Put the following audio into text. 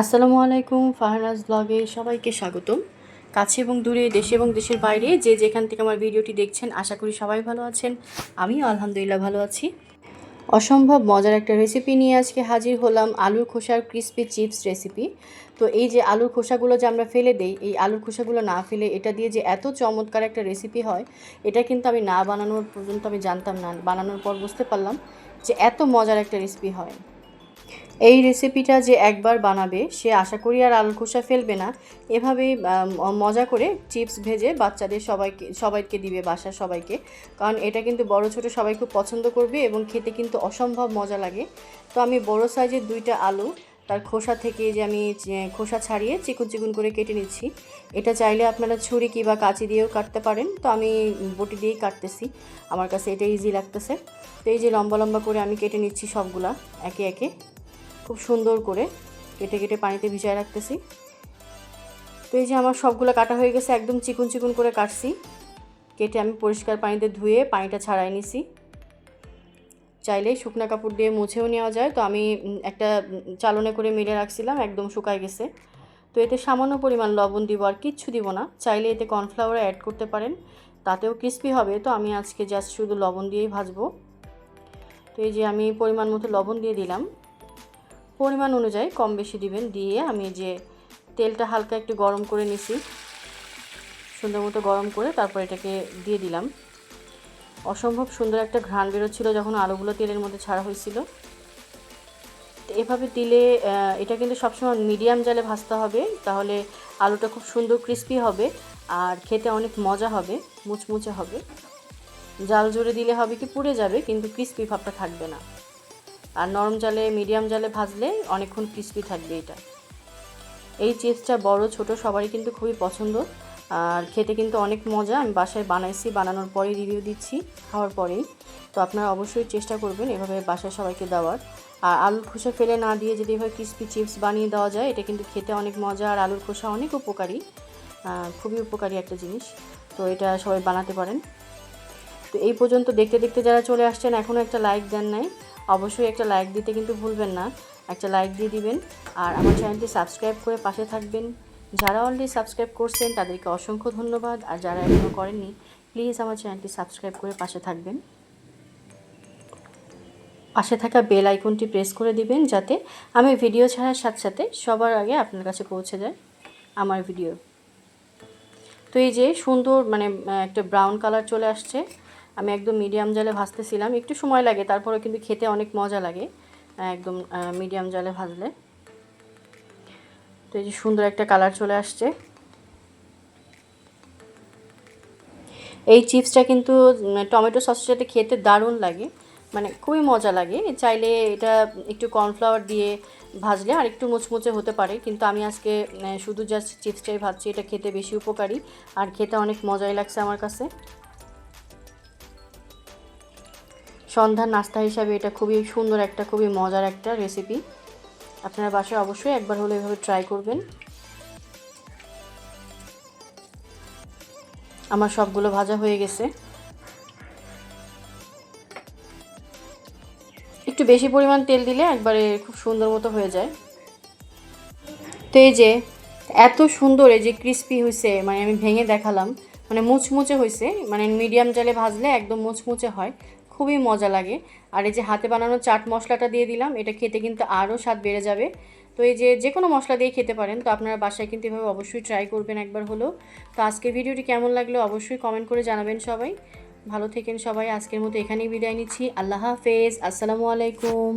আসসালামু আলাইকুম, ফারহানাজ ব্লগে সবাইকে স্বাগতম। কাছে এবং দূরে, দেশে এবং দেশের বাইরে যে যেখান থেকে আমার ভিডিওটি দেখছেন, আশা করি সবাই ভালো আছেন। আমিও আলহামদুলিল্লাহ ভালো আছি। অসম্ভব মজার একটা রেসিপি নিয়ে আজকে হাজির হলাম, আলুর খোসার ক্রিস্পি চিপস রেসিপি তো এই যে আলুর খোসাগুলো যে আমরা ফেলে দেই, এই আলুর খোসাগুলো না ফেলে এটা দিয়ে যে এত চমৎকার একটা রেসিপি হয়, এটা কিন্তু আমি না বানানোর পর্যন্ত আমি জানতাম না, বানানোর পর বুঝতে পারলাম যে এত মজার একটা রেসিপি হয়। এই রেসিপিটা যে একবার বানাবে, সে আশা করি আর আলু খোসা ফেলবে না। এভাবেই মজা করে চিপস ভেজে বাচ্চাদের সবাইকে সবাইকে দিবে, বাসার সবাইকে। কারণ এটা কিন্তু বড় ছোট সবাই খুব পছন্দ করবে এবং খেতে কিন্তু অসম্ভব মজা লাগে। তো আমি বড় সাইজের দুইটা আলু, তার খোসা থেকে যে আমি খোসা ছাড়িয়ে চিকুন চিকুন করে কেটে নিচ্ছি। এটা চাইলে আপনারা ছুরি কিংবা কাঁচি দিয়েও কাটতে পারেন। তো আমি বটি দিয়েই কাটতেছি। আমার কাছে এটা ইজি লাগতেছে। তো এই যে লম্বা লম্বা করে আমি কেটে নিচ্ছি সবগুলা, একে একে। খুব সুন্দর করে কেটে কেটে পানিতে ভিজায় রাখতেছি। তো এই যে আমার সবগুলো কাটা হয়ে গেছে, একদম চিকুন চিকুন করে কাটছি। কেটে আমি পরিষ্কার পানিতে ধুয়ে পানিটা ছাড়াই নিছি। চাইলে শুকনা কাপড় দিয়ে মুছেও নেওয়া যায়। তো আমি একটা চালনে করে মেলে রাখছিলাম, একদম শুকায় গেছে। তো এতে সামান্য পরিমাণ লবণ দিব আর কিচ্ছু দিব না। চাইলে এতে কর্নফ্লাওয়ার অ্যাড করতে পারেন, তাতেও ক্রিস্পি হবে। তো আমি আজকে জাস্ট শুধু লবণ দিয়েই ভাজবো। তো এই যে আমি পরিমাণ মতো লবণ দিয়ে দিলাম। পরিমাণ অনুযায়ী কম বেশি দিবেন। দিয়ে আমি যে তেলটা হালকা একটু গরম করে নিছি, সুন্দর মতো গরম করে তারপর এটাকে দিয়ে দিলাম। অসম্ভব সুন্দর একটা ঘ্রাণ বেরোচ্ছিল যখন আলুগুলো তেলের মধ্যে ছাড়া হয়েছিল। এভাবে দিলে এটা কিন্তু সবসময় মিডিয়াম জালে ভাজতে হবে, তাহলে আলুটা খুব সুন্দর ক্রিস্পি হবে আর খেতে অনেক মজা হবে, মুচমুচে হবে। জাল জোরে দিলে হবে কি পুড়ে যাবে, কিন্তু ক্রিস্পি ভাবটা থাকবে না। নরম জালে, মিডিয়াম জালে ভাজলে অনেকক্ষণ ক্রিস্পি থাকবে এটা। এই চিপসটা বড়, ছোট, সবারই কিন্তু খুবই পছন্দ। আর খেতে কিন্তু অনেক মজা। আমি বাসায় বানাইছি, বানানোর পরেই রিভিউ দিচ্ছি, খাওয়ার পরেই। তো আপনারা অবশ্যই চেষ্টা করবেন এভাবে বাসায় সবাইকে দেওয়ার। আর আলুর খোসা ফেলে না দিয়ে যদি এভাবে ক্রিস্পি চিপস বানিয়ে দেওয়া যায়, এটা কিন্তু খেতে অনেক মজা। আর আলুর খোসা অনেক উপকারী। খুবই উপকারী একটা জিনিস। তো এটা সবাই বানাতে পারেন। তো এই পর্যন্ত দেখতে দেখতে যারা চলে আসছেন এখনও একটা লাইক দেন নাই। অবশ্যই একটা লাইক দিতে কিন্তু ভুলবেন না। একটা লাইক দিয়ে দিবেন। আর আমার চ্যানেলটি সাবস্ক্রাইব করে পাশে থাকবেন। যারা অলরেডি সাবস্ক্রাইব করছেন, তাদেরকে অসংখ্য ধন্যবাদ। আর যারা এখনও করেননি প্লিজ আমার চ্যানেলটি সাবস্ক্রাইব করে পাশে থাকবেন। পাশে থাকা বেল আইকনটি প্রেস করে দিবেন যাতে আমি ভিডিও ছাড়ার সাথে সাথে সবার আগে আপনার কাছে পৌঁছে যায় আমার ভিডিও তো এই যে সুন্দর মানে একটা ব্রাউন কালার চলে আসছে। আমি একদম মিডিয়াম জালে ভাজতেছিলাম। একটু সময় লাগে তারপরে কিন্তু খেতে অনেক মজা লাগে। একদম মিডিয়াম জালে ভাজলে। তো এই যে সুন্দর একটা কালার চলে আসছে। এই চিপসটা কিন্তু টমেটো সসের সাথে খেতে দারুণ লাগে। মানে খুবই মজা লাগে। চাইলে এটা একটু কর্নফ্লাওয়ার দিয়ে ভাজলে আর একটু মুচমুচে হতে পারে। কিন্তু আমি আজকে শুধু জাস্ট চিপসটাই ভাজছি। এটা খেতে বেশি উপকারী। আর খেতে অনেক মজাই লাগছে আমার কাছে। সন্ধ্যার নাস্তা হিসাবে এটা খুবই সুন্দর একটা, খুবই মজার একটা রেসিপি আপনারা বাসায় অবশ্যই একবার হলে এভাবে ট্রাই করবেন। আমার সবগুলো ভাজা হয়ে গেছে। একটু বেশি পরিমাণ তেল দিলে একবারে খুব সুন্দর মতো হয়ে যায়। তো এই যে, এত সুন্দর এই যে ক্রিস্পি হয়েছে মানে আমি ভেঙে দেখালাম মানে মুচমুচে হয়েছে মানে মিডিয়াম জালে ভাজলে একদম মুচমুচে হয়। খুবই মজা লাগে। আর এই যে হাতে বানানো চাট মশলাটা দিয়ে দিলাম, এটা খেতে কিন্তু আরও স্বাদ বেড়ে যাবে। তো এই যে যে কোনো মশলা দিয়ে খেতে পারেন, তো আপনারা বাসায় কিন্তু এভাবে অবশ্যই ট্রাই করবেন একবার হলো তো আজকের ভিডিওটি কেমন লাগল অবশ্যই কমেন্ট করে জানাবেন সবাই। ভালো থেকেন সবাই, আজকের মতো এখানেই বিদায় নিচ্ছি। আল্লাহ হাফেজ, আসসালামু আলাইকুম।